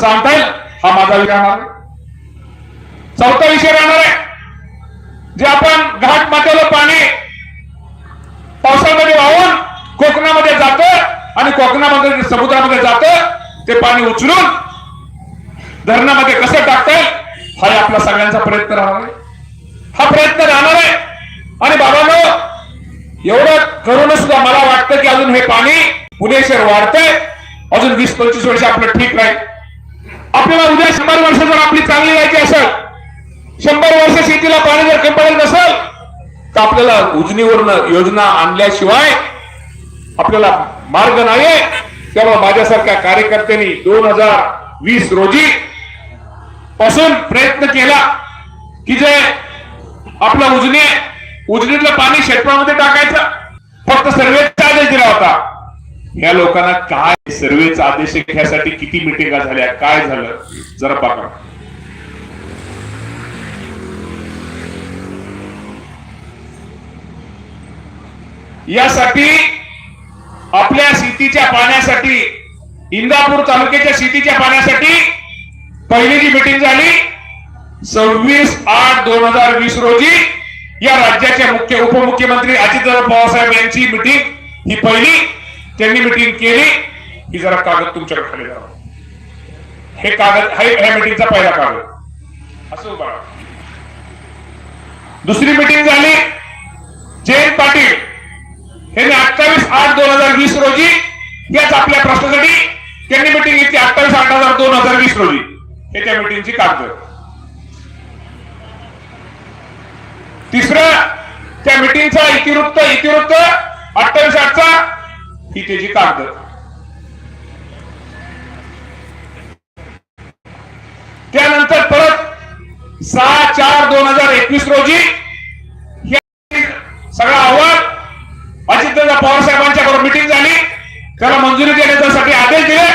सांगता येईल हा माझा विषय राहणार आहे. चौथा विषय राहणार आहे. जे आपण घाट माथ्याला पाणी पावसामध्ये वाहून कोकणामध्ये जातं आणि कोकणामध्ये समुद्रामध्ये जातं ते पाणी उचलून धरणामध्ये कसं टाकता येईल हा आपला सगळ्यांचा प्रयत्न राहणार आहे. हा प्रयत्न राहणार आहे. आणि बाबांनो एवढं करून सुद्धा मला वाटतं की अजून हे पाणी पुणे शहर वाढतंय. अजून वीस पंचवीस वर्ष आपलं ठीक राहील. आपल्याला उद्या शंभर वर्ष जर आपली चांगली राहायची असेल शंभर वर्ष शेतीला पाणी जर कमी नसेल तर आपल्याला उजनीवरनं योजना आणल्याशिवाय आपल्याला मार्ग नाही त्यामुळे माझ्यासारख्या कार्यकर्त्यांनी दोन हजार वीस रोजी पासून प्रयत्न केला की जे आपलं उजनी उजनीतलं पाणी शेतकऱ्यामध्ये टाकायचं. फक्त सर्वेचा आदेश दिला. ह्या या लोकांना काय सर्वेचा आदेश घ्यासाठी किती मिटिंगा झाल्या? काय झालं? जरा बघा यासाठी आपल्या शेतीच्या पाण्यासाठी इंदापूर तालुक्याच्या शेतीच्या पाण्यासाठी पहिली जी मिटिंग झाली सव्वीस आठ दोन हजार वीस रोजी या राज्याचे मुख्य उपमुख्यमंत्री अजितदादा पवारसाहेब यांची मिटिंग ही पहिली. त्यांनी मिटिंग केली ही जरा कागद तुमच्याकडे खाली द्यावा हे कागद हे ह्या मिटिंगचा पहिला कागद. असं उभा दुसरी मिटिंग झाली जयंत पाटील. यांनी अठ्ठावीस आठ दोन हजार वीस रोजी याच आपल्या प्रश्नासाठी त्यांनी मिटिंग घेतली अठ्ठावीस आठ हजार दोन हजार वीस रोजी. हे त्या मिटिंगची कागद. तिसरं त्या मिटिंगचा इतिवृत्त इतिवृत्त अठ्ठावीस आठचा ही त्याची कागद. त्यानंतर परत सहा चार दोन हजार एकवीस रोजी सगळा अहवाल अजितदादा पवार साहेबांच्या बरोबर मिटिंग झाली. त्याला मंजुरी देण्यासाठी आदेश दिले.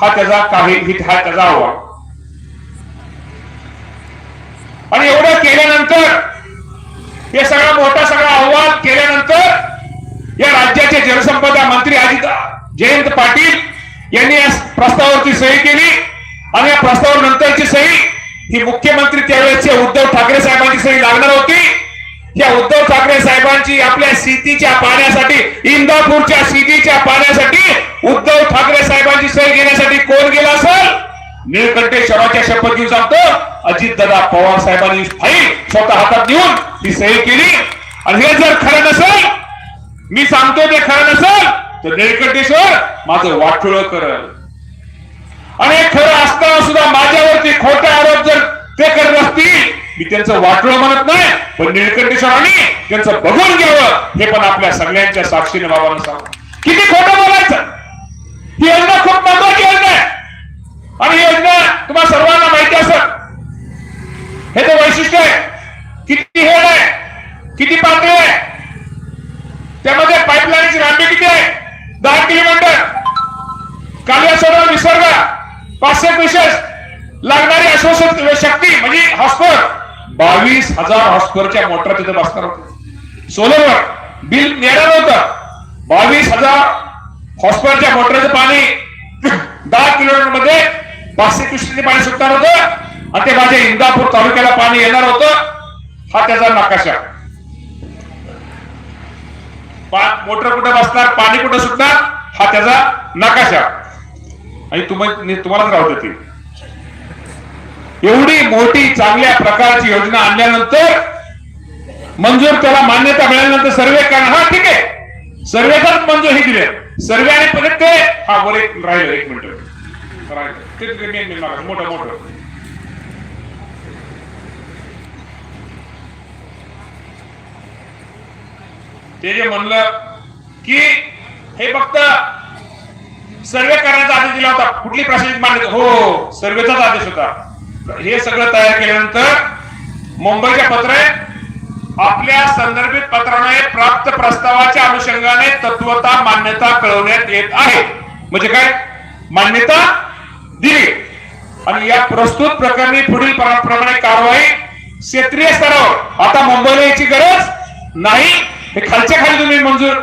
हा त्याचा काही हा त्याचा अहवाल आणि एवढं केल्यानंतर हे सगळा मोठा सगळा अहवाल केल्यानंतर या राज्याचे जलसंपदा मंत्री अजित जयंत पाटील यांनी या प्रस्तावावरची सही केली. आणि या प्रस्तावानंतरची सही ही मुख्यमंत्री त्यावेळेस उद्धव ठाकरे साहेबांची सही लागणार होती. या उद्धव ठाकरे साहेबांची आपल्या शेतीच्या पाण्यासाठी इंदापूरच्या शेतीच्या पाण्यासाठी उद्धव ठाकरे साहेबांची सही घेण्यासाठी कोण गेला असेल? निळकंठेश्वराच्या शपथ घेऊन सांगतो अजितदादा पवार साहेबांनी फाईल स्वतः हातात घेऊन ती सही केली. आणि हे जर खरं नसेल मी सांगतो ते खरं नसेल तर निळकंठेश्वर माझं वाटोळ करल. आणि खरं असताना सुद्धा माझ्यावरती खोटे आरोप जर ते करत असतील मी त्यांचं वाटोळ म्हणत नाही पण निळकंठेश्वरांनी त्यांचं बघून घ्यावं हे पण आपल्या सगळ्यांच्या साक्षीने बाबांना सांग किती खोटं बोलायचं? ही योजना खूप त्यामध्ये पाईपलाईनची लांबी किती आहे? दहा किलोमीटर. कालिया विसर्ग. पाचशे विशेष लागणारी अश्वसन शक्ती म्हणजे हॉस्पर बावीस हजार हॉस्परच्या मोटर तिथे बसणार होते. सोलरवर बिल येणार होतं. बावीस हजार हॉस्परच्या मोटरचं पाणी दहा किलोमीटरमध्ये पाचशे क्युसेकचे पाणी सुटणार होतं. आणि ते माझ्या इंदापूर तालुक्याला पाणी येणार होतं. हा त्याचा नकाशा. मोटर कुठे बसणार पाणी कुठे सुटणार हा त्याचा नकाशा. आणि तुम्ही तुम्हालाच राहू देतील एवढी मोठी चांगल्या प्रकारची योजना आणल्यानंतर मंजूर त्याला मान्यता मिळाल्यानंतर सर्वे करणं हा ठीक आहे. सर्वेचाच मंजूर हे दिले. सर्वे आणि परत ते हा वर एक राहिलं एक मिनिट. राहिलं. मोठं मोठं. ते जे म्हणलं की हे फक्त सर्वे करण्याचा आदेश दिला होता. कुठली प्रशासनिक मान्यता हो सर्वेचाच आदेश होता. हे सगळं तयार केल्यानंतर मुंबईच्या पत्रे आपल्या संदर्भित पत्राने प्राप्त प्रस्तावाच्या अनुषंगाने तत्वता मान्यता कळवण्यात येत आहे. म्हणजे काय? मान्यता दिली. आणि या प्रस्तुत प्रकरणी पुढील प्रमाणे कारवाई क्षेत्रीय स्तरावर. आता मुंबईला याची गरज नाही. खालच्या खाली तुम्ही मंजूर